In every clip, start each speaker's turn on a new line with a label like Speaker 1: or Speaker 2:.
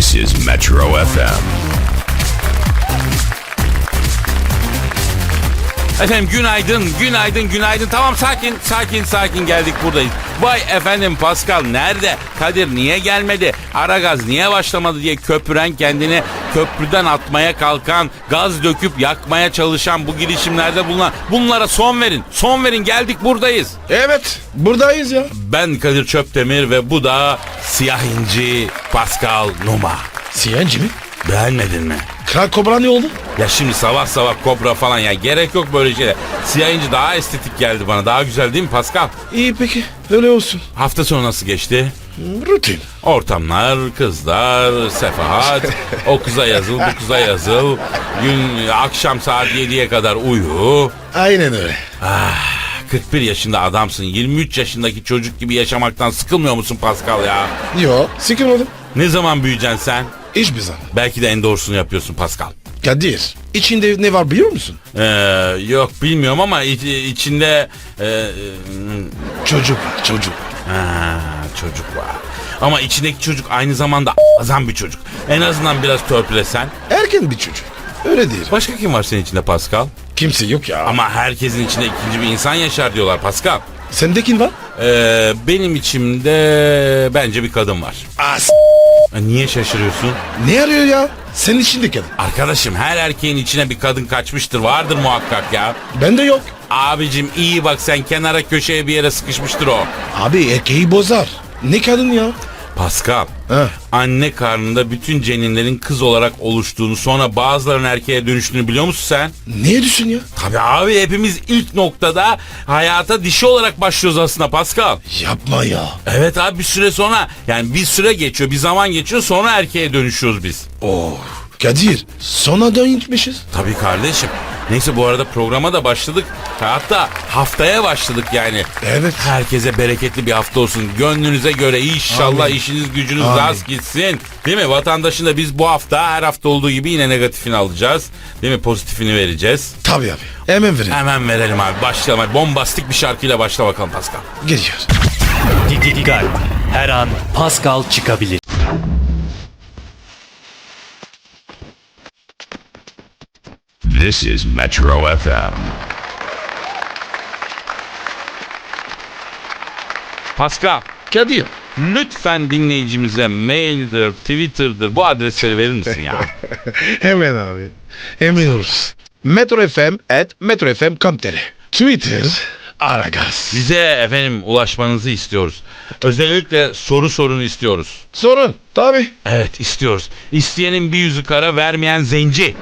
Speaker 1: This is Metro FM.
Speaker 2: Efendim günaydın, günaydın, günaydın. Tamam sakin, sakin, sakin geldik buradayız. Vay efendim Pascal nerede? Kadir niye gelmedi? Aragaz niye başlamadı diye köpüren kendini köprüden atmaya kalkan, gaz döküp yakmaya çalışan bu girişimlerde bulunan bunlara son verin. Son verin geldik buradayız.
Speaker 3: Evet buradayız ya.
Speaker 2: Ben Kadir Çöptemir ve bu da siyah inci Pascal Numa.
Speaker 3: Siyancı mı?
Speaker 2: Beğenmedin mi?
Speaker 3: Kral Kobra ne oldu?
Speaker 2: Ya şimdi sabah sabah kobra falan ya gerek yok böyle şeyler. Siyah inci daha estetik geldi bana. Daha güzel değil mi Pascal?
Speaker 3: İyi peki öyle olsun.
Speaker 2: Hafta sonu nasıl geçti?
Speaker 3: Rutin.
Speaker 2: Ortamlar, kızlar, sefahat, o kıza yazıl, bu kıza yazıl. Gün akşam saat 7'ye kadar uyu.
Speaker 3: Aynen öyle.
Speaker 2: 41 yaşında adamsın. 23 yaşındaki çocuk gibi yaşamaktan sıkılmıyor musun Pascal ya?
Speaker 3: Yo sıkılmadım.
Speaker 2: Ne zaman büyüyeceksin sen?
Speaker 3: Hiçbir zaman.
Speaker 2: Belki de en doğrusunu yapıyorsun Pascal.
Speaker 3: Kadir içinde ne var biliyor musun?
Speaker 2: Ee, yok bilmiyorum ama iç- içinde e, e,
Speaker 3: Çocuk var çocuk.
Speaker 2: Ha, çocuk var. Ama içindeki çocuk aynı zamanda azan bir çocuk. En azından biraz törpülesen.
Speaker 3: Erken bir çocuk. Öyle değil.
Speaker 2: Başka kim var senin içinde Pascal?
Speaker 3: Kimse yok ya.
Speaker 2: Ama herkesin içinde ikinci bir insan yaşar diyorlar Pascal.
Speaker 3: Sende kim var?
Speaker 2: Ee, benim içimde bence bir kadın var.
Speaker 3: As.
Speaker 2: Niye şaşırıyorsun?
Speaker 3: Ne arıyor ya? Senin içinde kadın.
Speaker 2: Arkadaşım her erkeğin içine bir kadın kaçmıştır. Vardır muhakkak ya.
Speaker 3: Bende yok.
Speaker 2: Abicim iyi bak sen kenara köşeye bir yere sıkışmıştır o.
Speaker 3: Abi erkeği bozar. Ne kadın ya?
Speaker 2: Pascal. Anne karnında bütün ceninlerin kız olarak oluştuğunu sonra bazılarının erkeğe dönüştüğünü biliyor musun sen?
Speaker 3: Ne düşün ya?
Speaker 2: Tabii abi hepimiz ilk noktada hayata dişi olarak başlıyoruz aslında Pascal.
Speaker 3: Yapma ya.
Speaker 2: Evet abi bir süre sonra yani bir süre geçiyor bir zaman geçiyor sonra erkeğe dönüşüyoruz biz.
Speaker 3: Oh. Kadir sonradan gitmişiz.
Speaker 2: Tabii kardeşim. Neyse bu arada programa da başladık. Hatta haftaya başladık yani.
Speaker 3: Evet.
Speaker 2: Herkese bereketli bir hafta olsun. Gönlünüze göre inşallah
Speaker 3: Amin.
Speaker 2: işiniz gücünüz
Speaker 3: Amin.
Speaker 2: rast gitsin. Değil mi? Vatandaşın da biz bu hafta her hafta olduğu gibi yine negatifini alacağız. Değil mi? Pozitifini vereceğiz.
Speaker 3: Tabii abi. Hemen verin.
Speaker 2: Hemen verelim abi. Başlayalım. Bombastik bir şarkıyla başla bakalım Pascal.
Speaker 3: Geliyor.
Speaker 4: Dikkat. Her an Pascal çıkabilir.
Speaker 1: This is Metro FM.
Speaker 2: Pascal.
Speaker 3: Kadir.
Speaker 2: Lütfen dinleyicimize maildir, Twitter'dır bu adresleri verir misin ya?
Speaker 3: Hemen abi. Emin oluruz. Metro FM at metrofm.com.tr Twitter Aragaz.
Speaker 2: Bize efendim ulaşmanızı istiyoruz. Özellikle soru sorunu istiyoruz.
Speaker 3: Sorun. Tabii.
Speaker 2: Evet istiyoruz. İsteyenin bir yüzü kara vermeyen zenci.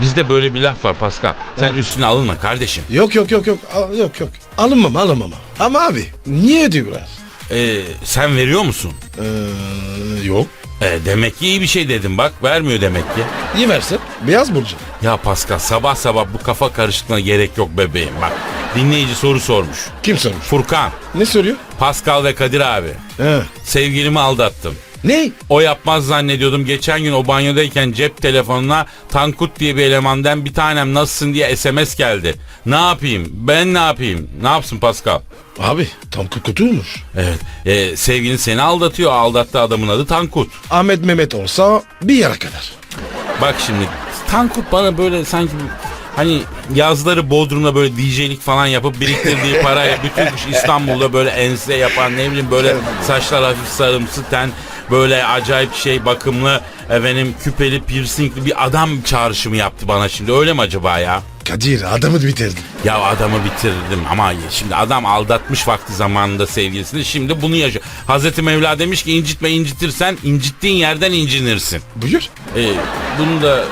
Speaker 2: Bizde böyle bir laf var Pascal. Sen üstüne alınma kardeşim.
Speaker 3: Yok yok yok yok. Al- Yok yok. Alınmam alınmam. Ama abi niye diyor biraz?
Speaker 2: Ee, sen veriyor musun?
Speaker 3: Ee, yok.
Speaker 2: Ee, demek ki iyi bir şey dedim bak. Vermiyor demek ki.
Speaker 3: İyi versin. Beyaz burcu.
Speaker 2: Ya Pascal sabah sabah bu kafa karışıklığına gerek yok bebeğim. Bak dinleyici soru sormuş.
Speaker 3: Kim sormuş?
Speaker 2: Furkan,
Speaker 3: Ne soruyor?
Speaker 2: Pascal ve Kadir abi.
Speaker 3: He.
Speaker 2: Sevgilimi aldattım.
Speaker 3: Ne?
Speaker 2: O yapmaz zannediyordum. Geçen gün o banyodayken cep telefonuna Tankut diye bir elemandan bir tanem nasılsın diye SMS geldi. Ne yapayım? Ben ne yapayım? Ne yapsın Pascal?
Speaker 3: Abi tam kutuymuş.
Speaker 2: Evet. E, sevgilin seni aldatıyor. Aldattığı adamın adı Tankut.
Speaker 3: Ahmet Mehmet olsa bir yere kadar.
Speaker 2: Bak şimdi Tankut bana böyle sanki hani yazları Bodrum'da böyle DJ'lik falan yapıp biriktirdiği parayla bütün İstanbul'da böyle ense yapan ne bileyim böyle saçlar hafif sarımsı ten böyle acayip şey bakımlı efendim küpeli piercingli bir adam çağrışımı yaptı bana şimdi öyle mi acaba ya?
Speaker 3: Kadir adamı bitirdin.
Speaker 2: Ya adamı bitirdim ama şimdi adam aldatmış vakti zamanında sevgilisini şimdi bunu yaşıyor. Hazreti Mevla demiş ki incitme incitirsen incittiğin yerden incinirsin.
Speaker 3: Buyur.
Speaker 2: Ee, bunu da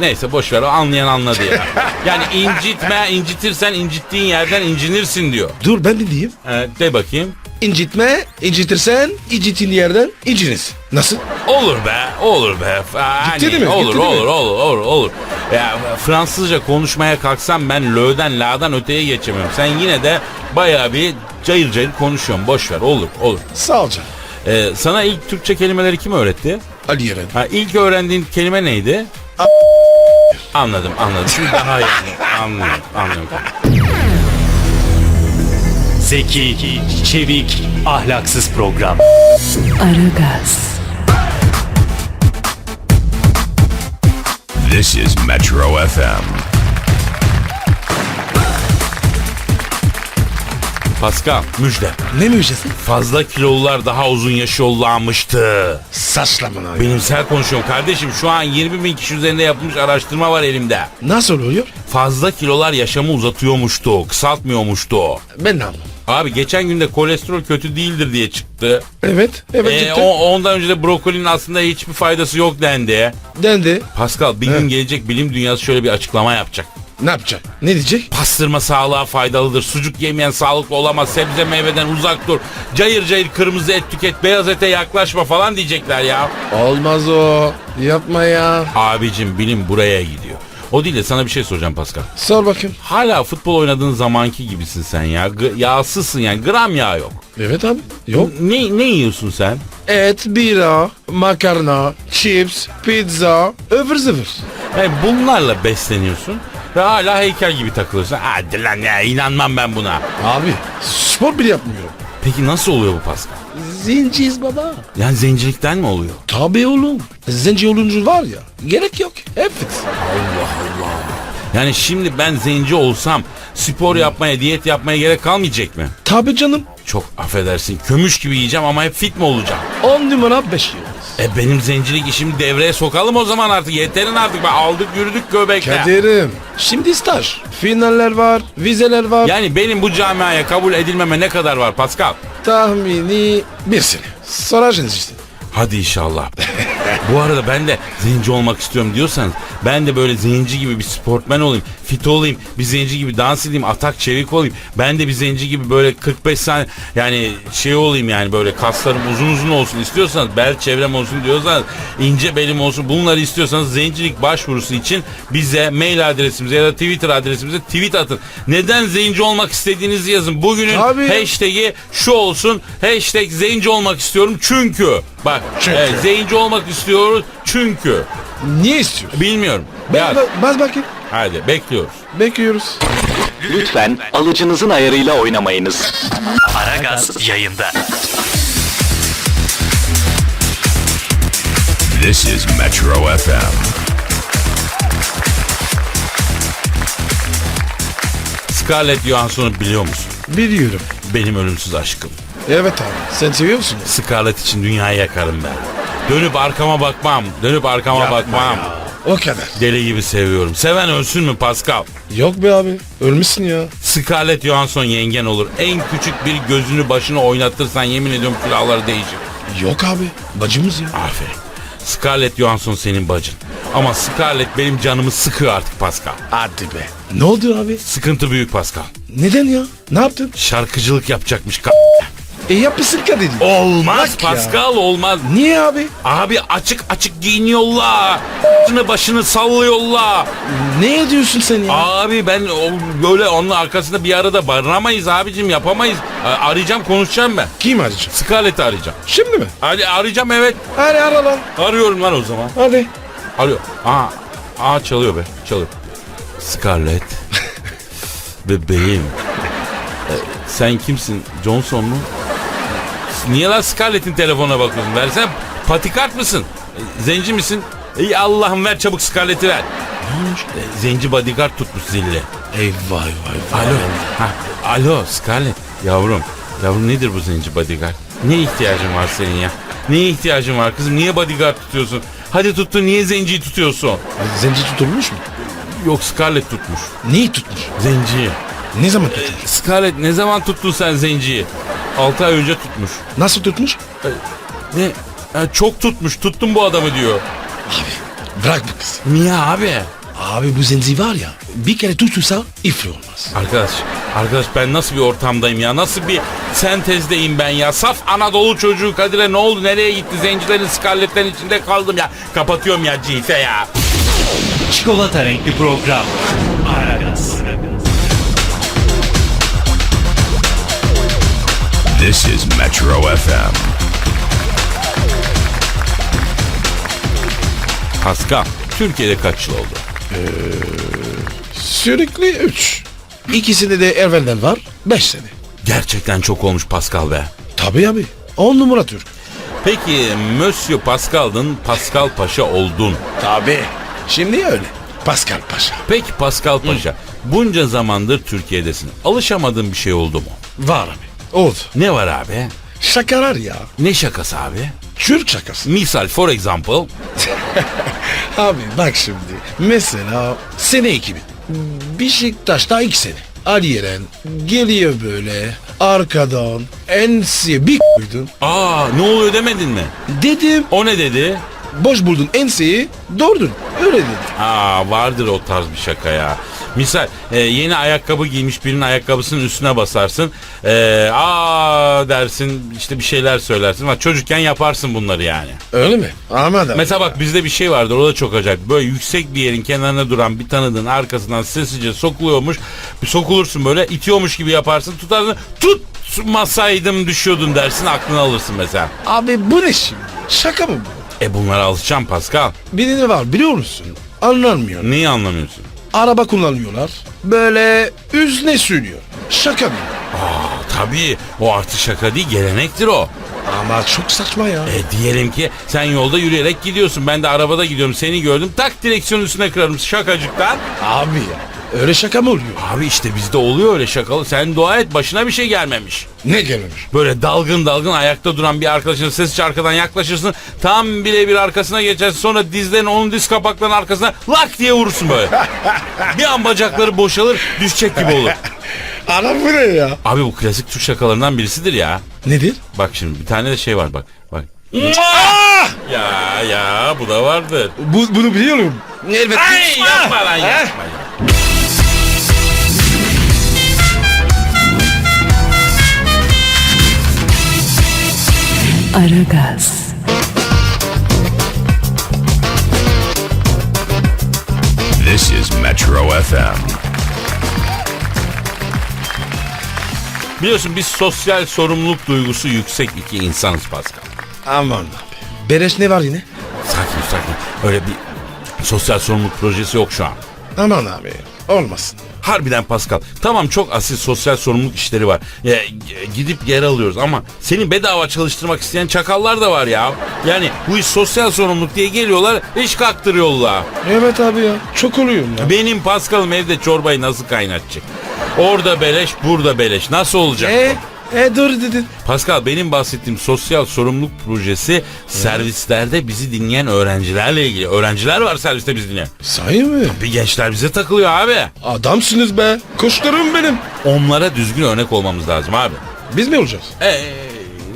Speaker 2: neyse boş ver o anlayan anladı ya. Yani incitme incitirsen incittiğin yerden incinirsin diyor.
Speaker 3: Dur ben de diyeyim.
Speaker 2: Ee, de bakayım.
Speaker 3: İncitme, incitirsen incitin yerden inciniz. Nasıl?
Speaker 2: Olur be, olur be. Hani,
Speaker 3: Gitti değil mi?
Speaker 2: Olur,
Speaker 3: Gitti değil mi?
Speaker 2: olur, olur, olur, olur. Ya Fransızca konuşmaya kalksam ben lö'den la'dan öteye geçemem. Sen yine de bayağı bir cayır cayır konuşuyorsun. Boş ver, olur, olur.
Speaker 3: Sağ ol canım.
Speaker 2: Ee, sana ilk Türkçe kelimeleri kim öğretti?
Speaker 3: Ali Eren.
Speaker 2: Ha, ilk öğrendiğin kelime neydi? Anladım anladım. Şimdi daha iyi. Anladım. anladım.
Speaker 4: Zeki, çevik, ahlaksız program.
Speaker 5: Aragaz.
Speaker 1: This is Metro FM.
Speaker 2: Pascal müjde.
Speaker 3: Ne müjdesi?
Speaker 2: Fazla kilolular daha uzun yaşıyorlarmıştı.
Speaker 3: Saçlama abi.
Speaker 2: Benim sert konuşuyorum kardeşim. Şu an 20 bin kişi üzerinde yapılmış araştırma var elimde.
Speaker 3: Nasıl oluyor?
Speaker 2: Fazla kilolar yaşamı uzatıyormuştu, kısaltmıyormuştu.
Speaker 3: Ben de anlamadım.
Speaker 2: Abi geçen günde kolesterol kötü değildir diye çıktı.
Speaker 3: Evet. Evet
Speaker 2: Ee, o- ondan önce de brokolinin aslında hiçbir faydası yok dendi.
Speaker 3: Dendi.
Speaker 2: Pascal bir gün gelecek bilim dünyası şöyle bir açıklama yapacak.
Speaker 3: Ne yapacak? Ne diyecek?
Speaker 2: Pastırma sağlığa faydalıdır. Sucuk yemeyen sağlıklı olamaz. Sebze meyveden uzak dur. Cayır cayır kırmızı et tüket. Beyaz ete yaklaşma falan diyecekler ya.
Speaker 3: Olmaz o. Yapma ya.
Speaker 2: Abicim bilim buraya gidiyor. O değil de sana bir şey soracağım Pascal.
Speaker 3: Sor bakayım.
Speaker 2: Hala futbol oynadığın zamanki gibisin sen ya. G- yağsızsın yani. Gram yağ yok.
Speaker 3: Evet abi. Yok.
Speaker 2: Ne, ne yiyorsun sen?
Speaker 3: Et, bira, makarna, chips, pizza, ıvır zıvır.
Speaker 2: Yani bunlarla besleniyorsun ve hala heykel gibi takılıyorsun. Hadi lan ya inanmam ben buna.
Speaker 3: Abi spor bile yapmıyorum.
Speaker 2: Peki nasıl oluyor bu Pascal?
Speaker 3: Zenciyiz baba.
Speaker 2: Yani zencilikten mi oluyor?
Speaker 3: Tabii oğlum. Zenci olunca var ya. Gerek yok. Hep fit.
Speaker 2: Yani şimdi ben zenci olsam spor yapmaya, diyet yapmaya gerek kalmayacak mı?
Speaker 3: Tabii canım.
Speaker 2: Çok affedersin kömüş gibi yiyeceğim ama hep fit mi olacağım?
Speaker 3: 10 numara 5 yıldız.
Speaker 2: E benim zencilik işimi devreye sokalım o zaman artık. Yeterin artık. Bak aldık yürüdük göbekle.
Speaker 3: Kadir'im. Şimdi staj. Finaller var, vizeler var.
Speaker 2: Yani benim bu camiaya kabul edilmeme ne kadar var Pascal?
Speaker 3: Tahmini bir sene. Soracaksınız işte.
Speaker 2: Hadi inşallah. Bu arada ben de zenci olmak istiyorum diyorsanız ben de böyle zenci gibi bir sportmen olayım. Fit olayım. Bir zenci gibi dans edeyim. Atak çevik olayım. Ben de bir zenci gibi böyle 45 saniye yani şey olayım yani böyle kaslarım uzun uzun olsun istiyorsanız bel çevrem olsun diyorsanız ince belim olsun bunları istiyorsanız zencilik başvurusu için bize mail adresimize ya da Twitter adresimize tweet atın. Neden zenci olmak istediğinizi yazın. Bugünün
Speaker 3: Tabii.
Speaker 2: hashtag'i şu olsun. Hashtag zenci olmak istiyorum çünkü. Bak
Speaker 3: Çünkü.
Speaker 2: evet, zenci olmak istiyoruz çünkü.
Speaker 3: Niye istiyorsun?
Speaker 2: Bilmiyorum.
Speaker 3: Bas,
Speaker 2: Ya,
Speaker 3: bas, bas bakayım.
Speaker 2: hadi bekliyoruz.
Speaker 3: Bekliyoruz.
Speaker 5: Lütfen alıcınızın ayarıyla oynamayınız.
Speaker 4: Aragaz yayında.
Speaker 1: This is Metro FM.
Speaker 2: Scarlett Johansson'u biliyor musun?
Speaker 3: Biliyorum.
Speaker 2: Benim ölümsüz aşkım.
Speaker 3: Evet abi. Sen seviyor musun?
Speaker 2: Scarlett için dünyayı yakarım ben. Dönüp arkama bakmam. Dönüp arkama bakmam.
Speaker 3: O kadar.
Speaker 2: Deli gibi seviyorum. Seven ölsün mü Pascal?
Speaker 3: Yok be abi. Ölmüşsün ya.
Speaker 2: Scarlett Johansson yengen olur. En küçük bir gözünü başını oynatırsan yemin ediyorum külahları değişir.
Speaker 3: Yok abi. Bacımız ya.
Speaker 2: Aferin. Scarlett Johansson senin bacın. Ama Scarlett benim canımı sıkıyor artık Pascal.
Speaker 3: Hadi be. Ne oldu abi?
Speaker 2: Sıkıntı büyük Pascal.
Speaker 3: Neden ya? Ne yaptın?
Speaker 2: Şarkıcılık yapacakmış. Ka-
Speaker 3: E yapmışsın Kadir.
Speaker 2: olmaz
Speaker 3: Bak ya.
Speaker 2: Pascal olmaz.
Speaker 3: Niye abi?
Speaker 2: Abi açık açık giyiniyorlar. Başını başını sallıyorlar.
Speaker 3: Ne ediyorsun sen ya?
Speaker 2: Abi ben o, böyle onun arkasında bir arada barınamayız abicim yapamayız. A- Arayacağım konuşacağım ben.
Speaker 3: Kim arayacak?
Speaker 2: Scarlett'i arayacağım.
Speaker 3: Şimdi mi?
Speaker 2: Hadi arayacağım evet.
Speaker 3: Hadi ara lan.
Speaker 2: Arıyorum lan o zaman.
Speaker 3: Hadi.
Speaker 2: Arıyor. Aa, aa çalıyor be. Çalıyor. Scarlett. Bebeğim. E, sen kimsin? Johnson mu? Niye lan Scarlett'in telefonuna bakıyorsun? Versen patikart mısın? E, zenci misin? İyi Allah'ım ver çabuk Scarlett'i ver. Ne olmuş? E, zenci bodyguard tutmuş zilli.
Speaker 3: Ey vay vay vay.
Speaker 2: Alo. Ha, alo Scarlett. Yavrum. Yavrum nedir bu zenci bodyguard? Ne ihtiyacın var senin ya? Neye ihtiyacın var kızım? Niye bodyguard tutuyorsun? Hadi tuttu niye zenciyi tutuyorsun?
Speaker 3: Zenci tutulmuş mu?
Speaker 2: Yok Scarlett tutmuş.
Speaker 3: Neyi tutmuş?
Speaker 2: Zenciyi.
Speaker 3: Ne zaman tutmuş?
Speaker 2: Scarlett ne zaman tuttun sen zenciyi? 6 ay önce tutmuş.
Speaker 3: Nasıl tutmuş?
Speaker 2: Ne? Ha, çok tutmuş. Tuttum bu adamı diyor.
Speaker 3: Bırak bu kız.
Speaker 2: Niye abi?
Speaker 3: Abi bu zenci var ya bir kere tutulsa ifri olmaz.
Speaker 2: Arkadaş, arkadaş ben nasıl bir ortamdayım ya? Nasıl bir sentezdeyim ben ya? Saf Anadolu çocuğu Kadir'e ne oldu? Nereye gitti? Zencilerin, skarletlerin içinde kaldım ya. Kapatıyorum ya cife ya.
Speaker 4: Çikolata renkli program.
Speaker 1: This is Metro FM.
Speaker 2: Pascal, Türkiye'de kaç yıl oldu?
Speaker 3: Sürekli 3. İkisinde de evvelden var 5 sene.
Speaker 2: Gerçekten çok olmuş Pascal be.
Speaker 3: Tabii abi 10 numara Türk.
Speaker 2: Peki Monsieur Pascal'dın Pascal Paşa oldun.
Speaker 3: Tabii. Şimdi öyle. Pascal Paşa.
Speaker 2: Peki Pascal Paşa bunca zamandır Türkiye'desin. Alışamadığın bir şey oldu mu?
Speaker 3: Var abi. Oldu.
Speaker 2: Ne var abi?
Speaker 3: Şakalar ya.
Speaker 2: Ne şakası abi?
Speaker 3: Türk şakası.
Speaker 2: Misal for example.
Speaker 3: Abi bak şimdi. Mesela sene 2000. Beşiktaş'ta ilk sene. Ali Yeren geliyor böyle arkadan ensiye bir koydun.
Speaker 2: Aa ne oluyor demedin mi?
Speaker 3: Dedim
Speaker 2: O ne dedi?
Speaker 3: boş buldun enseyi doğurdun. Öyle dedim.
Speaker 2: Aa vardır o tarz bir şaka ya. Misal e, yeni ayakkabı giymiş birinin ayakkabısının üstüne basarsın. E, aa dersin işte bir şeyler söylersin. Bak çocukken yaparsın bunları yani.
Speaker 3: Öyle mi? Aman abi.
Speaker 2: Mesela bak bizde bir şey vardır o da çok acayip. Böyle yüksek bir yerin kenarına duran bir tanıdığın arkasından sessizce sokuluyormuş. Bir sokulursun böyle itiyormuş gibi yaparsın tutarsın. Tutmasaydım düşüyordun dersin aklını alırsın mesela.
Speaker 3: Abi bu ne şimdi? Şaka mı bu?
Speaker 2: E bunlara alışacağım Pascal.
Speaker 3: Birini var biliyor musun? Anlamıyor.
Speaker 2: Neyi anlamıyorsun?
Speaker 3: Araba kullanıyorlar. Böyle üzne sürüyor. Şaka mı?
Speaker 2: Tabii o artık şaka değil gelenektir o.
Speaker 3: Ama çok saçma ya.
Speaker 2: E diyelim ki sen yolda yürüyerek gidiyorsun. Ben de arabada gidiyorum. Seni gördüm. Tak direksiyonun üstüne kırarım şakacıktan.
Speaker 3: Abi ya. Öyle şaka mı oluyor?
Speaker 2: Abi işte bizde oluyor öyle şakalı. Sen dua et başına bir şey gelmemiş.
Speaker 3: Ne gelmiş?
Speaker 2: Böyle dalgın dalgın ayakta duran bir arkadaşın sesçi arkadan yaklaşırsın. Tam birebir arkasına geçersin. Sonra dizlerini onun diz kapaklarının arkasına lak diye vurursun böyle. bir an bacakları boşalır düşecek gibi olur.
Speaker 3: Ana bu ne ya?
Speaker 2: Abi bu klasik Türk şakalarından birisidir ya.
Speaker 3: Nedir?
Speaker 2: Bak şimdi bir tane de şey var bak. Bak. ya ya bu da vardır.
Speaker 3: Bu, bunu biliyorum. Evet.
Speaker 2: Ay yapma lan
Speaker 3: Eh.
Speaker 2: yapma. ya.
Speaker 6: Aragaz,
Speaker 1: This is Metro FM.
Speaker 2: Biliyorsun biz sosyal sorumluluk duygusu yüksek iki insanız Pascal.
Speaker 3: Aman abi. Bereş ne var yine?
Speaker 2: Sakin sakin. Öyle bir sosyal sorumluluk projesi yok şu an.
Speaker 3: Aman abi. Olmasın.
Speaker 2: Harbiden Pascal. Tamam çok asil sosyal sorumluluk işleri var. Ya, g- gidip yer alıyoruz ama seni bedava çalıştırmak isteyen çakallar da var ya. Yani bu iş sosyal sorumluluk diye geliyorlar iş kaktırıyorlar.
Speaker 3: Evet abi ya. Çok oluyor ya.
Speaker 2: Benim Pascal'ım evde çorbayı nasıl kaynatacak? Orada beleş burada beleş. Nasıl olacak bu?
Speaker 3: E, e dur dedin.
Speaker 2: Pascal benim bahsettiğim sosyal sorumluluk projesi servislerde bizi dinleyen öğrencilerle ilgili. Öğrenciler var serviste bizi dinleyen.
Speaker 3: Sahi mi?
Speaker 2: Bir gençler bize takılıyor abi.
Speaker 3: Adamsınız be. Kuşlarım benim.
Speaker 2: Onlara düzgün örnek olmamız lazım abi.
Speaker 3: Biz mi olacağız?
Speaker 2: Ee,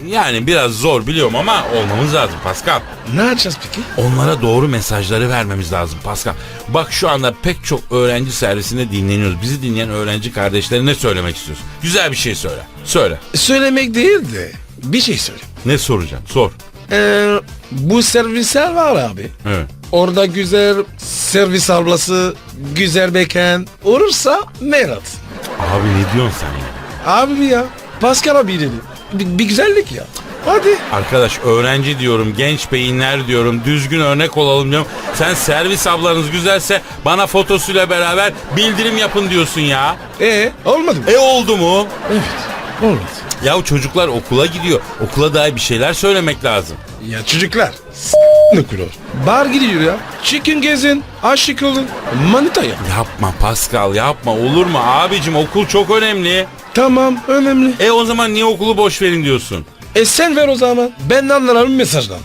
Speaker 2: yani biraz zor biliyorum ama olmamız lazım Pascal.
Speaker 3: Ne yapacağız peki?
Speaker 2: Onlara doğru mesajları vermemiz lazım Pascal. Bak şu anda pek çok öğrenci servisinde dinleniyoruz. Bizi dinleyen öğrenci kardeşlerine ne söylemek istiyorsun? Güzel bir şey söyle. Söyle.
Speaker 3: Söylemek değil de bir şey söyle.
Speaker 2: Ne soracağım? Sor.
Speaker 3: Ee, bu servisler var abi.
Speaker 2: Evet.
Speaker 3: Orada güzel servis ablası, güzel beken olursa merat.
Speaker 2: Abi ne diyorsun sen ya?
Speaker 3: Abi ya. Pascal abi dedi. Bir, bir güzellik ya. Hadi.
Speaker 2: Arkadaş öğrenci diyorum, genç beyinler diyorum, düzgün örnek olalım diyorum. Sen servis ablanız güzelse bana fotosuyla beraber bildirim yapın diyorsun ya.
Speaker 3: E olmadı mı?
Speaker 2: E oldu mu?
Speaker 3: Evet. Olmadı.
Speaker 2: Ya çocuklar okula gidiyor. Okula dair bir şeyler söylemek lazım.
Speaker 3: Ya çocuklar. Ne kulor. Bar gidiyor ya. Çıkın gezin. Aşık olun. Manita ya.
Speaker 2: Yapma Pascal yapma olur mu? Abicim okul çok önemli.
Speaker 3: Tamam önemli.
Speaker 2: E o zaman niye okulu boş verin diyorsun?
Speaker 3: E sen ver o zaman. Ben anlarım mesajdan.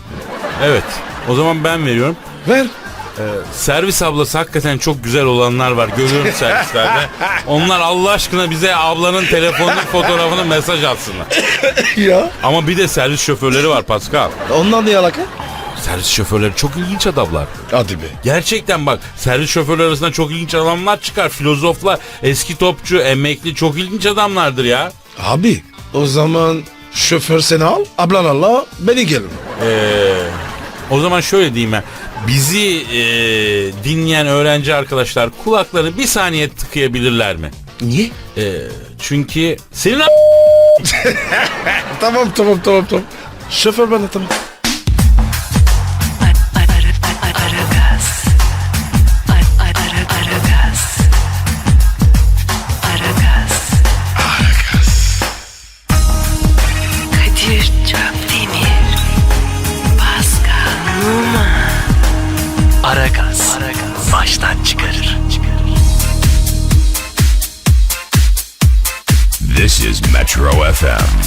Speaker 2: Evet o zaman ben veriyorum.
Speaker 3: Ver.
Speaker 2: Servis ablası hakikaten çok güzel olanlar var. Görüyorum servislerde. Onlar Allah aşkına bize ablanın telefonun fotoğrafını mesaj atsınlar.
Speaker 3: ya.
Speaker 2: Ama bir de servis şoförleri var Pascal.
Speaker 3: Ondan ne alaka?
Speaker 2: Servis şoförleri çok ilginç adamlar.
Speaker 3: Hadi be.
Speaker 2: Gerçekten bak servis şoförleri arasında çok ilginç adamlar çıkar. Filozoflar, eski topçu, emekli çok ilginç adamlardır ya.
Speaker 3: Abi o zaman şoför seni al. Ablan Allah beni gelin.
Speaker 2: Ee, o zaman şöyle diyeyim ben. Bizi e, dinleyen öğrenci arkadaşlar kulaklarını bir saniye tıkayabilirler mi?
Speaker 3: Niye?
Speaker 2: E, çünkü senin
Speaker 3: Tamam tamam tamam tamam. Şoför bana tamam.
Speaker 1: FM.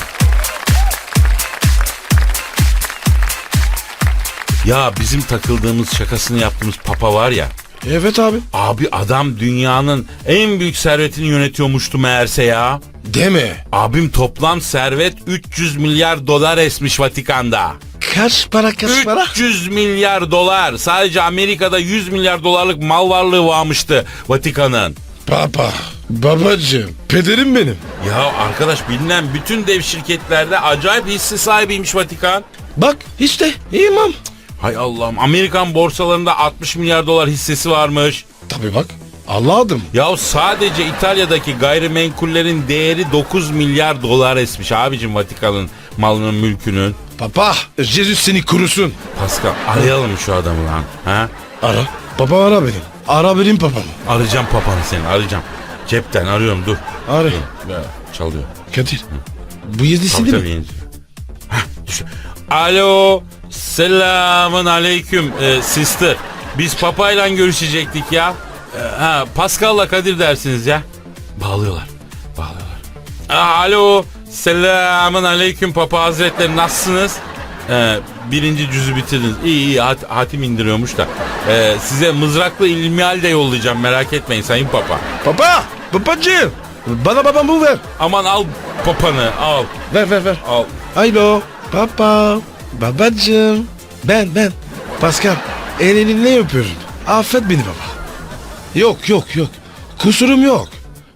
Speaker 2: Ya bizim takıldığımız şakasını yaptığımız papa var ya.
Speaker 3: Evet abi.
Speaker 2: Abi adam dünyanın en büyük servetini yönetiyormuştu meğerse ya.
Speaker 3: Deme.
Speaker 2: Abim toplam servet 300 milyar dolar esmiş Vatikan'da.
Speaker 3: Kaç para kaç para?
Speaker 2: 300 milyar dolar. Sadece Amerika'da 100 milyar dolarlık mal varlığı varmıştı Vatikan'ın.
Speaker 3: Papa. Babacığım. Pederim benim.
Speaker 2: Ya arkadaş bilinen bütün dev şirketlerde acayip hisse sahibiymiş Vatikan.
Speaker 3: Bak işte imam.
Speaker 2: Hay Allah'ım Amerikan borsalarında 60 milyar dolar hissesi varmış.
Speaker 3: Tabii bak. Allah adım.
Speaker 2: Ya sadece İtalya'daki gayrimenkullerin değeri 9 milyar dolar esmiş abicim Vatikan'ın malının mülkünün.
Speaker 3: Papa. Jesus seni kurusun.
Speaker 2: Pascal arayalım şu adamı lan. Ha?
Speaker 3: Ara. Papa ara beni. Ara benim papamı.
Speaker 2: Arayacağım papanı seni arayacağım. Cepten arıyorum dur.
Speaker 3: Ara.
Speaker 2: Ya, çalıyor.
Speaker 3: Kadir. Bu yedisi
Speaker 2: Tabii
Speaker 3: değil
Speaker 2: tabii.
Speaker 3: mi?
Speaker 2: Hah, düşün. Alo. Selamın aleyküm e, sister. Biz papayla görüşecektik ya. E, ha, Pascal'la Kadir dersiniz ya. Bağlıyorlar. Bağlıyorlar. Aa, alo. Selamın aleyküm papa hazretleri nasılsınız? E, birinci cüzü bitirdiniz. İyi iyi hat- hatim indiriyormuş da. E, size mızraklı ilmihal de yollayacağım merak etmeyin sayın papa.
Speaker 3: Papa. Papacığım. Bana babamı ver.
Speaker 2: Aman al papanı al
Speaker 3: Ver ver ver.
Speaker 2: al.
Speaker 3: Alo. Papa. Babacığım. Ben ben. Pascal. Elini ne yapıyorum? Affet beni baba. Yok yok yok. Kusurum yok.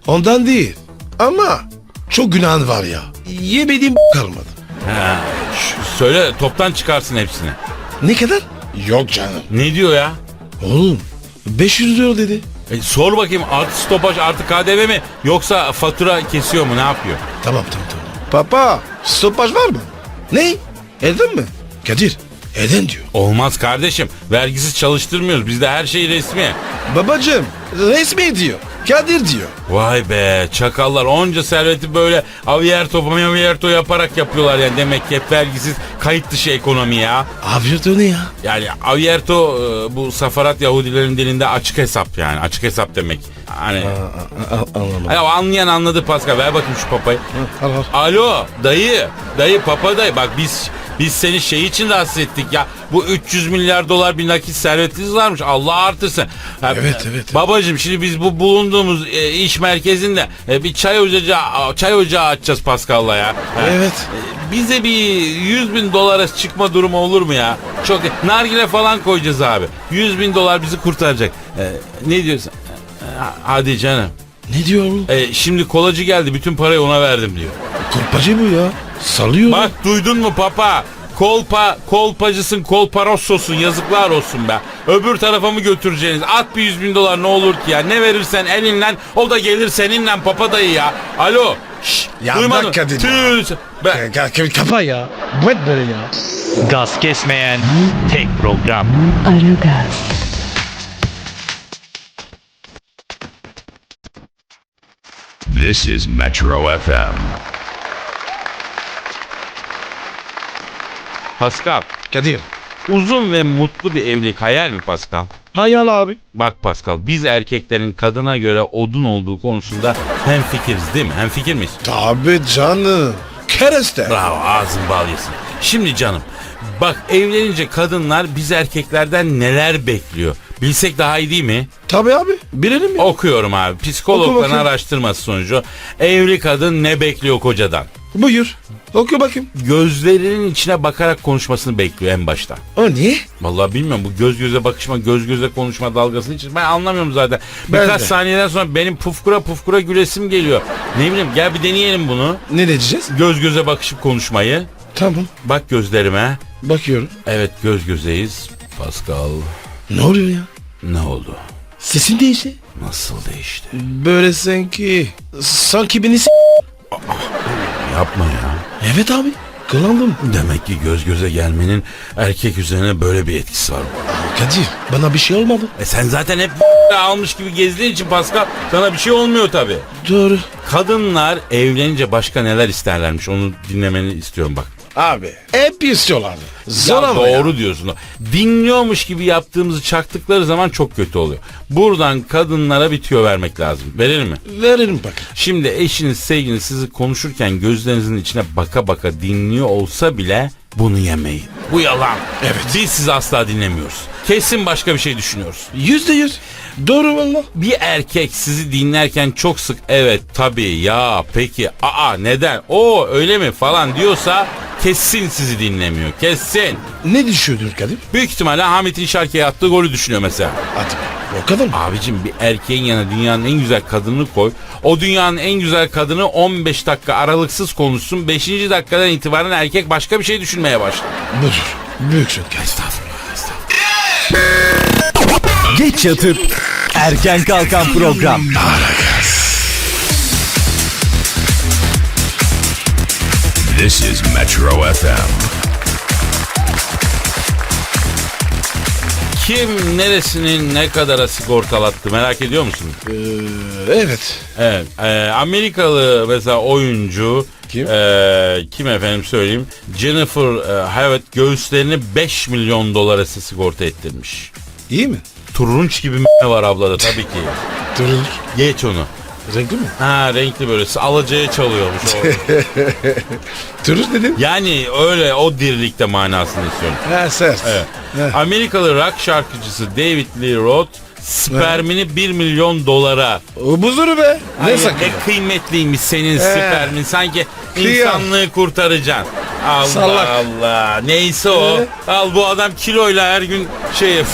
Speaker 3: Ondan değil. Ama çok günahın var ya. Yemediğim kalmadı.
Speaker 2: Ha, söyle toptan çıkarsın hepsini.
Speaker 3: Ne kadar? Yok canım.
Speaker 2: Ne diyor ya?
Speaker 3: Oğlum 500 lira dedi.
Speaker 2: E, sor bakayım artı stopaj artı KDV mi yoksa fatura kesiyor mu ne yapıyor?
Speaker 3: Tamam tamam tamam. Papa stopaj var mı? Ne? Eden mi? Kadir eden diyor.
Speaker 2: Olmaz kardeşim vergisiz çalıştırmıyoruz bizde her şey resmi.
Speaker 3: Babacığım resmi diyor. Kadir diyor.
Speaker 2: Vay be çakallar onca serveti böyle aviyerto maviyerto yaparak yapıyorlar yani demek ki hep vergisiz kayıt dışı ekonomi ya.
Speaker 3: Abi ne ya?
Speaker 2: Yani aviyerto e, bu safarat Yahudilerin dilinde açık hesap yani açık hesap demek. Hani
Speaker 3: Anlamadım.
Speaker 2: ya anlayan anladı Pascal ver bakayım şu papayı.
Speaker 3: Al al.
Speaker 2: Alo dayı dayı papa dayı bak biz biz seni şey için rahatsız ettik ya. Bu 300 milyar dolar bir nakit servetiniz varmış. Allah artırsın. Ha,
Speaker 3: Evet, evet.
Speaker 2: Babacım şimdi biz bu bulunduğumuz e, iş merkezinde e, bir çay ocağı çay ocağı açacağız Pascal'la ya. Ha,
Speaker 3: Evet.
Speaker 2: e, Bize bir 100 bin dolara çıkma durumu olur mu ya? Çok nargile falan koyacağız abi. 100 bin dolar bizi kurtaracak. E, ne diyorsun? E, hadi canım.
Speaker 3: Ne diyor oğlum?
Speaker 2: E, şimdi kolacı geldi bütün parayı ona verdim diyor.
Speaker 3: Kolpacı bu ya. Salıyor.
Speaker 2: Bak duydun mu papa? Kolpa, kolpacısın, kolparossosun yazıklar olsun be. Öbür tarafa mı götüreceğiniz? At bir yüz bin dolar ne olur ki ya. Ne verirsen elinle o da gelir seninle papa dayı ya. Alo. Şş,
Speaker 3: Ya
Speaker 2: duymadın.
Speaker 3: bırak Kadir
Speaker 2: Tüh. Be-
Speaker 3: ka- Kapa ya. Bu et böyle ya.
Speaker 4: Gaz kesmeyen tek program.
Speaker 6: Aragaz,
Speaker 1: This is Metro FM.
Speaker 2: Pascal.
Speaker 3: Kadir.
Speaker 2: Uzun ve mutlu bir evlilik hayal mi Pascal?
Speaker 3: Hayal abi.
Speaker 2: Bak Pascal biz erkeklerin kadına göre odun olduğu konusunda hem fikiriz değil mi? Hem fikir miyiz?
Speaker 3: Tabi canım. Kereste.
Speaker 2: Bravo ağzın bal yesin. Şimdi canım bak evlenince kadınlar biz erkeklerden neler bekliyor? Bilsek daha iyi değil mi?
Speaker 3: Tabi abi. Bilelim ya.
Speaker 2: Okuyorum abi.
Speaker 3: Oku
Speaker 2: Psikologların
Speaker 3: bakayım.
Speaker 2: araştırması sonucu evli kadın ne bekliyor kocadan?
Speaker 3: Buyur. Oku bakayım.
Speaker 2: Gözlerinin içine bakarak konuşmasını bekliyor en başta.
Speaker 3: O niye?
Speaker 2: Vallahi bilmiyorum bu göz göze bakışma göz göze konuşma dalgasını hiç ben anlamıyorum zaten.
Speaker 3: Ben
Speaker 2: Birkaç
Speaker 3: de.
Speaker 2: saniyeden sonra benim pufkura pufkura gülesim geliyor. Ne bileyim gel bir deneyelim bunu.
Speaker 3: Ne diyeceğiz?
Speaker 2: Göz göze bakışıp konuşmayı.
Speaker 3: Tamam.
Speaker 2: Bak gözlerime.
Speaker 3: Bakıyorum.
Speaker 2: Evet göz gözeyiz. Pascal
Speaker 3: Ne oluyor ya?
Speaker 2: ne oldu?
Speaker 3: Sesin değişti.
Speaker 2: Nasıl değişti?
Speaker 3: Böyle sanki. Sanki beni s-
Speaker 2: Yapma ya.
Speaker 3: Evet abi. Kılandım.
Speaker 2: Demek ki göz göze gelmenin erkek üzerine böyle bir etkisi var.
Speaker 3: Kadir bana bir şey olmadı.
Speaker 2: E sen zaten hep almış gibi gezdiğin için Pascal sana bir şey olmuyor tabi.
Speaker 3: Doğru.
Speaker 2: Kadınlar evlenince başka neler isterlermiş onu dinlemeni istiyorum bak.
Speaker 3: Abi hep istiyorlardı. Zor
Speaker 2: Ya
Speaker 3: ama ya.
Speaker 2: doğru diyorsun. Dinliyormuş gibi yaptığımızı çaktıkları zaman çok kötü oluyor. Buradan kadınlara bir tüyo vermek lazım. Verir mi?
Speaker 3: Verelim bakın.
Speaker 2: Şimdi eşiniz sevgiliniz sizi konuşurken gözlerinizin içine baka baka dinliyor olsa bile bunu yemeyin. Bu yalan.
Speaker 3: Evet.
Speaker 2: Biz sizi asla dinlemiyoruz. Kesin başka bir şey düşünüyoruz.
Speaker 3: Yüzde yüz. Doğru valla.
Speaker 2: Bir erkek sizi dinlerken çok sık evet tabii ya peki aa neden o öyle mi falan diyorsa kesin sizi dinlemiyor kesin.
Speaker 3: Ne düşünüyordur Kadir?
Speaker 2: Büyük ihtimalle Hamit'in şarkıya attığı golü düşünüyor mesela.
Speaker 3: Hadi o kadar mı?
Speaker 2: Abicim bir erkeğin yanına dünyanın en güzel kadını koy. O dünyanın en güzel kadını 15 dakika aralıksız konuşsun. 5. dakikadan itibaren erkek başka bir şey düşünmeye başlar.
Speaker 3: Budur. Büyüksün.
Speaker 2: Estağfurullah, estağfurullah.
Speaker 7: Geç yatıp erken kalkan program.
Speaker 1: This is Metro FM.
Speaker 2: Kim neresinin ne kadara sigortalattı merak ediyor musun?
Speaker 3: Ee, evet.
Speaker 2: Evet. e, Amerikalı mesela oyuncu
Speaker 3: Kim?
Speaker 2: e, kim efendim söyleyeyim Jennifer e, Hewlett göğüslerini 5 milyon dolara sigorta ettirmiş.
Speaker 3: İyi mi?
Speaker 2: Turunç gibi m- var ablada tabii ki.
Speaker 3: Durur.
Speaker 2: Geç onu.
Speaker 3: Renkli mi?
Speaker 2: Ha renkli böyle alacaya çalıyormuş o.
Speaker 3: Turur dedim.
Speaker 2: yani öyle o dirilikte manasını istiyorum.
Speaker 3: Ha sert.
Speaker 2: Evet.
Speaker 3: Heh.
Speaker 2: Amerikalı rock şarkıcısı David Lee Roth spermini 1 milyon dolara.
Speaker 3: O buzuru be.
Speaker 2: Ay,
Speaker 3: Ne sakın?
Speaker 2: ne kıymetliymiş senin spermin. Sanki
Speaker 3: Kıyam.
Speaker 2: insanlığı kurtaracaksın. Allah
Speaker 3: Salak.
Speaker 2: Allah. Neyse o. Al bu adam kiloyla her gün şey üf,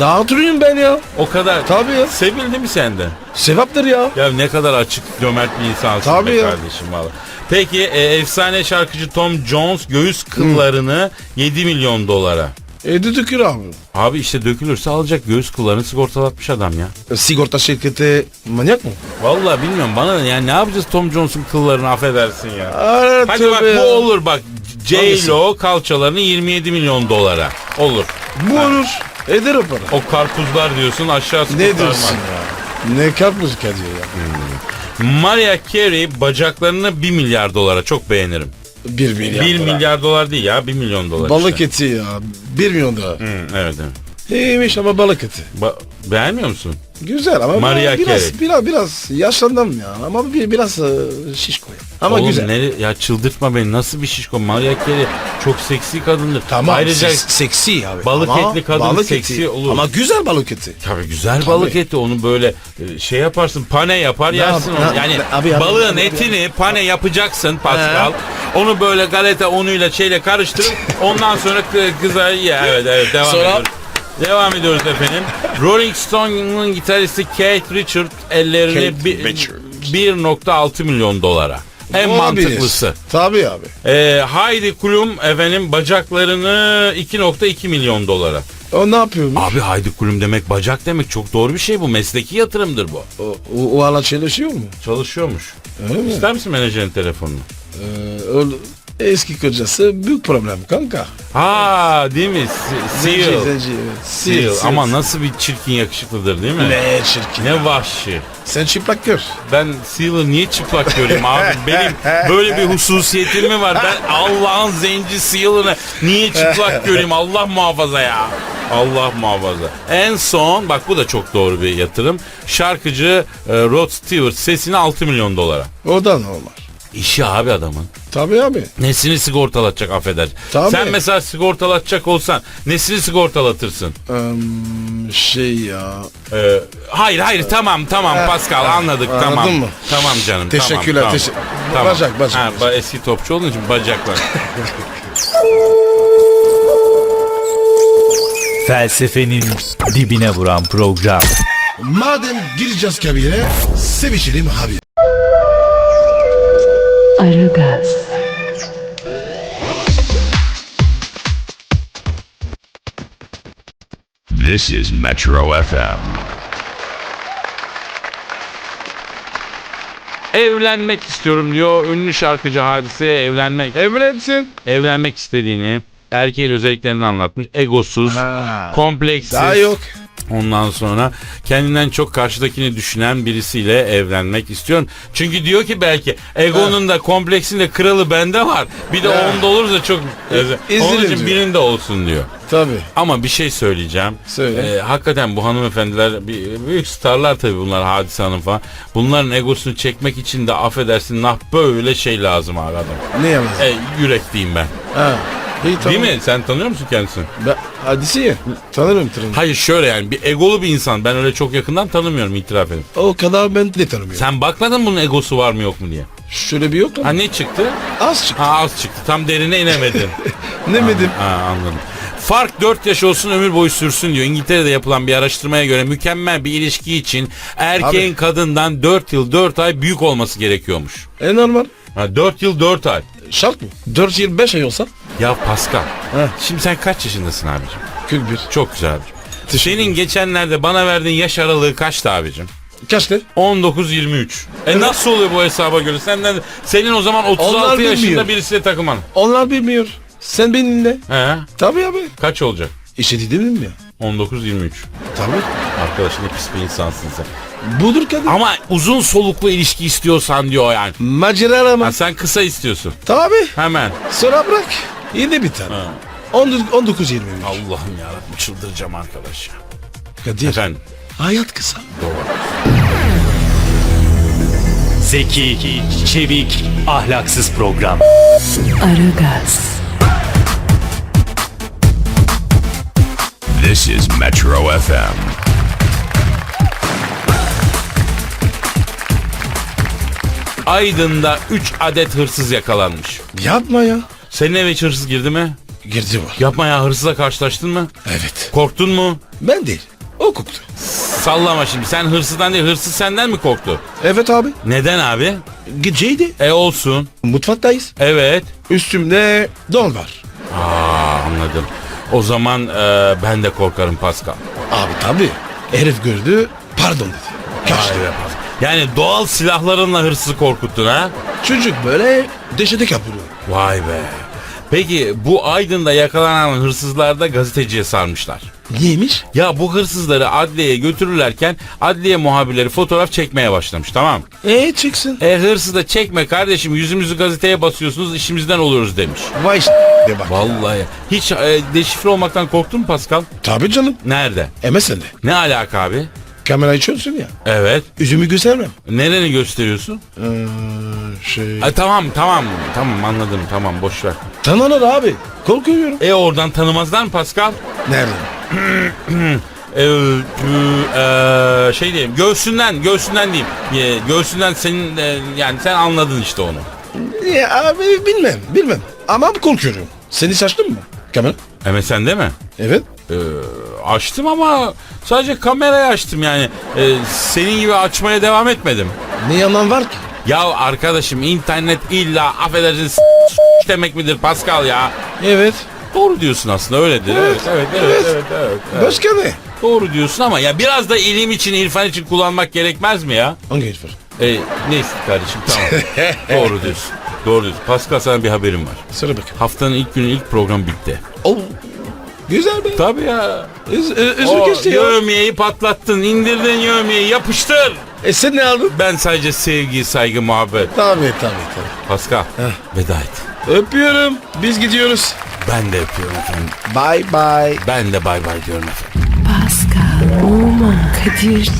Speaker 3: Dağıtırıyorum ben ya.
Speaker 2: o kadar.
Speaker 3: Tabii ya.
Speaker 2: Sevildi mi sende?
Speaker 3: Sevaptır ya.
Speaker 2: Ya ne kadar açık cömert bir insansın
Speaker 3: Tabii
Speaker 2: be
Speaker 3: ya.
Speaker 2: kardeşim valla. Peki e, efsane şarkıcı Tom Jones göğüs kıllarını 7 milyon dolara.
Speaker 3: E düdükür abi.
Speaker 2: Abi işte dökülürse alacak göğüs kıllarını sigortalatmış adam ya.
Speaker 3: E, Sigorta şirketi manyak mı?
Speaker 2: Vallahi bilmiyorum bana ne yani ne yapacağız Tom Jones'un kıllarını affedersin ya.
Speaker 3: Aa,
Speaker 2: Hadi
Speaker 3: tövbe
Speaker 2: bak
Speaker 3: ya.
Speaker 2: bu olur bak J-Lo kalçalarını 27 milyon dolara. Olur.
Speaker 3: Bu olur. Eder o para.
Speaker 2: O karpuzlar diyorsun aşağısı
Speaker 3: Ne
Speaker 2: kurtarmaz.
Speaker 3: diyorsun ya? Ne karpuz Kadir ya?
Speaker 2: Mariah Carey bacaklarını 1 milyar dolara çok beğenirim.
Speaker 3: Bir milyar
Speaker 2: 1
Speaker 3: dolar.
Speaker 2: milyar dolar değil ya 1 milyon dolar
Speaker 3: Balık
Speaker 2: işte.
Speaker 3: eti ya. Bir milyon dolar.
Speaker 2: Hı, evet evet.
Speaker 3: İyiymiş ama balık eti.
Speaker 2: Ba- beğenmiyor musun?
Speaker 3: Güzel ama
Speaker 2: Mariah
Speaker 3: biraz,
Speaker 2: Carey.
Speaker 3: biraz biraz yaşlandım ya ama bir biraz e, şişko ya. Ama
Speaker 2: Oğlum
Speaker 3: güzel.
Speaker 2: ne- ya çıldırtma beni nasıl bir şişko Mariah Carey çok seksi kadındır.
Speaker 3: Tamam
Speaker 2: Ayrıca
Speaker 3: seks- seksi abi.
Speaker 2: balık
Speaker 3: Ama
Speaker 2: etli kadın
Speaker 3: balık
Speaker 2: seksi olur.
Speaker 3: Ama güzel balık eti.
Speaker 2: Tabii güzel balık eti onu böyle e, şey yaparsın pane yapar yersin
Speaker 3: yap-
Speaker 2: onu.
Speaker 3: ne-
Speaker 2: Yani
Speaker 3: ne- abi, abi,
Speaker 2: balığın
Speaker 3: abi, abi.
Speaker 2: etini pane yapacaksın Pascal. Onu böyle galeta unuyla şeyle karıştırıp ondan sonra kı- kıza ye. Evet evet devam
Speaker 3: Sonra?
Speaker 2: ediyoruz. Devam ediyoruz efendim. Rolling Stones'un gitaristi Kate Richard ellerini
Speaker 3: Kate
Speaker 2: bir-
Speaker 3: Richard.
Speaker 2: 1.6 milyon dolara. En
Speaker 3: Olabilir.
Speaker 2: mantıklısı.
Speaker 3: Tabii abi.
Speaker 2: Ee, Heidi Klum efendim bacaklarını 2.2 milyon dolara.
Speaker 3: O ne yapıyormuş?
Speaker 2: Abi Heidi Klum demek bacak demek çok doğru bir şey bu. Mesleki yatırımdır bu.
Speaker 3: O, o, o çalışıyor mu?
Speaker 2: Çalışıyormuş.
Speaker 3: Öyle mi?
Speaker 2: İster misin menajerin telefonunu?
Speaker 3: Ee, o, eski kocası büyük problem kanka.
Speaker 2: Ha değil mi? Se-
Speaker 3: Zenci,
Speaker 2: Seal.
Speaker 3: zenci, evet.
Speaker 2: Seal.
Speaker 3: Seal,
Speaker 2: Ama nasıl bir çirkin yakışıklıdır değil mi?
Speaker 3: Ne çirkin.
Speaker 2: Ne vahşi.
Speaker 3: Sen çıplak gör.
Speaker 2: Ben Seal'ı niye çıplak göreyim abi? Benim böyle bir hususiyetim mi var? Ben Allah'ın zenci Seal'ını niye çıplak göreyim? Allah muhafaza ya. Allah muhafaza. En son bak bu da çok doğru bir yatırım. Şarkıcı e, Rod Stewart sesini 6 milyon dolara.
Speaker 3: O da normal.
Speaker 2: İşi abi adamın.
Speaker 3: Tabii abi.
Speaker 2: Nesini sigortalatacak affeder.
Speaker 3: Tabii.
Speaker 2: Sen mesela sigortalatacak olsan nesini sigortalatırsın?
Speaker 3: Eee, şey ya.
Speaker 2: Ee, hayır hayır tamam tamam Pascal anladık
Speaker 3: anladın
Speaker 2: tamam.
Speaker 3: mı?
Speaker 2: Tamam canım
Speaker 3: Teşekkürler,
Speaker 2: tamam.
Speaker 3: teşekkür-
Speaker 2: tamam.
Speaker 3: Bacak, bacak,
Speaker 2: Ha, ba- eski topçu olduğun için bacaklar.
Speaker 7: Felsefenin dibine vuran program.
Speaker 3: Madem gireceğiz kabire, sevişelim abi.
Speaker 1: This is Metro FM.
Speaker 2: Evlenmek istiyorum diyor ünlü şarkıcı hadiseye evlenmek.
Speaker 3: Evlensin.
Speaker 2: Evlenmek istediğini erkeğin özelliklerini anlatmış. Egosuz,
Speaker 3: Ha.
Speaker 2: kompleksiz.
Speaker 3: Daha yok.
Speaker 2: Ondan sonra kendinden çok karşıdakini düşünen birisiyle evlenmek istiyorum. Çünkü diyor ki belki egonun da kompleksin de kralı bende var. Bir de onda olursa çok...
Speaker 3: İzlerim
Speaker 2: Onun için
Speaker 3: diyor.
Speaker 2: birinde olsun diyor.
Speaker 3: Tabii.
Speaker 2: Ama bir şey söyleyeceğim.
Speaker 3: Söyle.
Speaker 2: Ee, hakikaten bu hanımefendiler bir- büyük starlar tabii bunlar Hadise Hanım falan. Bunların egosunu çekmek için de affedersin nah böyle şey lazım abi adam.
Speaker 3: Ne yalan?
Speaker 2: E, yürek diyeyim ben.
Speaker 3: Ha. İyi tamam.
Speaker 2: Değil mi? Sen tanıyor musun kendisini?
Speaker 3: Ben, hadisi ya. Tanırım tanırım.
Speaker 2: Hayır şöyle yani bir egolu bir insan. Ben öyle çok yakından tanımıyorum itiraf edeyim.
Speaker 3: O kadar ben de tanımıyorum.
Speaker 2: Sen bakmadın bunun egosu var mı yok mu diye.
Speaker 3: Şöyle bir yok mu?
Speaker 2: Ha ne çıktı?
Speaker 3: Az çık.
Speaker 2: Ha az çıktı. Tam derine inemedin.
Speaker 3: Ne dedim?
Speaker 2: ha anladım. Fark 4 yaş olsun ömür boyu sürsün diyor. İngiltere'de yapılan bir araştırmaya göre mükemmel bir ilişki için erkeğin kadından 4 yıl 4 ay büyük olması gerekiyormuş.
Speaker 3: E normal.
Speaker 2: Ha 4 yıl 4 ay.
Speaker 3: Şart mı? 4 yıl 5 ay olsa?
Speaker 2: Ya Pascal.
Speaker 3: He.
Speaker 2: Şimdi sen kaç yaşındasın abicim?
Speaker 3: 41.
Speaker 2: Çok güzel abicim. Senin geçenlerde bana verdiğin yaş aralığı kaçtı abicim?
Speaker 3: Kaçtı?
Speaker 2: 19-23. E nasıl oluyor bu hesaba göre? Senden senin o zaman 36
Speaker 3: Onlar
Speaker 2: yaşında birisiyle takılman.
Speaker 3: Onlar bilmiyor. Sen benimle.
Speaker 2: He?
Speaker 3: Tabii abi.
Speaker 2: Kaç olacak?
Speaker 3: İşe dedim mi ya?
Speaker 2: 19-23.
Speaker 3: Tabii.
Speaker 2: Arkadaşın ne pis bir insansın sen.
Speaker 3: Budur kadın.
Speaker 2: Ama uzun soluklu ilişki istiyorsan diyor yani.
Speaker 3: Macera arama.
Speaker 2: Ha, sen kısa istiyorsun.
Speaker 3: Tabii.
Speaker 2: Hemen.
Speaker 3: Sonra bırak. Yine bir tane. 19 23.
Speaker 2: Allah'ım yarabbim çıldıracağım arkadaş ya.
Speaker 3: Kadir.
Speaker 2: Efendim.
Speaker 3: Hayat kısa.
Speaker 7: Zeki, çevik, ahlaksız program.
Speaker 6: Aragaz,
Speaker 1: This is Metro FM.
Speaker 2: Aydın'da 3 adet hırsız yakalanmış.
Speaker 3: Yapma ya.
Speaker 2: Senin eve hiç hırsız girdi mi?
Speaker 3: Girdi var.
Speaker 2: Yapma ya hırsızla karşılaştın mı?
Speaker 3: Evet.
Speaker 2: Korktun mu?
Speaker 3: Ben değil. O koktu.
Speaker 2: Sallama şimdi. Sen hırsızdan değil hırsız senden mi korktu?
Speaker 3: Evet abi.
Speaker 2: Neden abi?
Speaker 3: Geceydi.
Speaker 2: E olsun.
Speaker 3: Mutfaktayız.
Speaker 2: Evet.
Speaker 3: Üstümde don var.
Speaker 2: Aa anladım. O zaman e, ben de korkarım Pascal.
Speaker 3: Abi tabii. Herif gördü. Pardon dedi. Kaçtı.
Speaker 2: Yani doğal silahlarınla hırsızı korkuttun ha?
Speaker 3: Çocuk böyle deşede kapılıyor.
Speaker 2: Vay be. Peki bu Aydın'da yakalanan hırsızlar da gazeteciye sarmışlar.
Speaker 3: Niyeymiş?
Speaker 2: Ya bu hırsızları adliyeye götürürlerken adliye muhabirleri fotoğraf çekmeye başlamış tamam.
Speaker 3: E çıksın.
Speaker 2: E hırsız da çekme kardeşim yüzümüzü gazeteye basıyorsunuz işimizden oluyoruz demiş.
Speaker 3: Vay s- de bak.
Speaker 2: Vallahi. Hiç e, deşifre olmaktan korktun mu Pascal?
Speaker 3: Tabii canım.
Speaker 2: Nerede?
Speaker 3: MSN'de.
Speaker 2: Ne alaka abi?
Speaker 3: Kamera açıyorsun ya.
Speaker 2: Evet.
Speaker 3: Üzümü göstermem.
Speaker 2: Nereni gösteriyorsun?
Speaker 3: Ee, şey...
Speaker 2: Ay, tamam tamam tamam anladım tamam boş ver.
Speaker 3: Tanınır abi. Korkuyorum.
Speaker 2: E oradan tanımazlar mı Pascal?
Speaker 3: Nerede?
Speaker 2: E, e, şey diyeyim göğsünden göğsünden diyeyim. E, göğsünden senin e, yani sen anladın işte onu.
Speaker 3: Ya abi bilmem. Bilmem. Ama korkuyorum. Seni saçtın mı? Kamera?
Speaker 2: MSN'de mi?
Speaker 3: Evet.
Speaker 2: E, açtım ama sadece kamerayı açtım yani. E, senin gibi açmaya devam etmedim.
Speaker 3: Ne yalan var ki?
Speaker 2: Ya arkadaşım internet illa affedersiniz s- demek midir Pascal ya?
Speaker 3: Evet.
Speaker 2: Doğru diyorsun aslında öyledir. Evet evet evet evet. evet, evet, evet.
Speaker 3: Başka ne?
Speaker 2: Doğru diyorsun ama ya biraz da ilim için, irfan için kullanmak gerekmez mi ya?
Speaker 3: Hangi herif var?
Speaker 2: E, neyse kardeşim tamam. Doğru diyorsun. Doğru diyorsun. Pascal sana bir haberim var.
Speaker 3: Söyle bakayım.
Speaker 2: Haftanın ilk günü ilk program bitti.
Speaker 3: Oo. Güzel be.
Speaker 2: Tabii ya.
Speaker 3: Üz, üzül
Speaker 2: O
Speaker 3: geçti ya.
Speaker 2: yövmiyeyi patlattın, indirdin yövmiyeyi, yapıştır.
Speaker 3: E sen ne aldın?
Speaker 2: Ben sadece sevgi, saygı, muhabbet.
Speaker 3: Tabii tabii tabii.
Speaker 2: Pascal, veda et.
Speaker 3: Öpüyorum. Biz gidiyoruz.
Speaker 2: Ben de öpüyorum efendim.
Speaker 3: Bye bye.
Speaker 2: Ben de bay bay diyorum efendim.
Speaker 6: Pascal, Oman, Kadir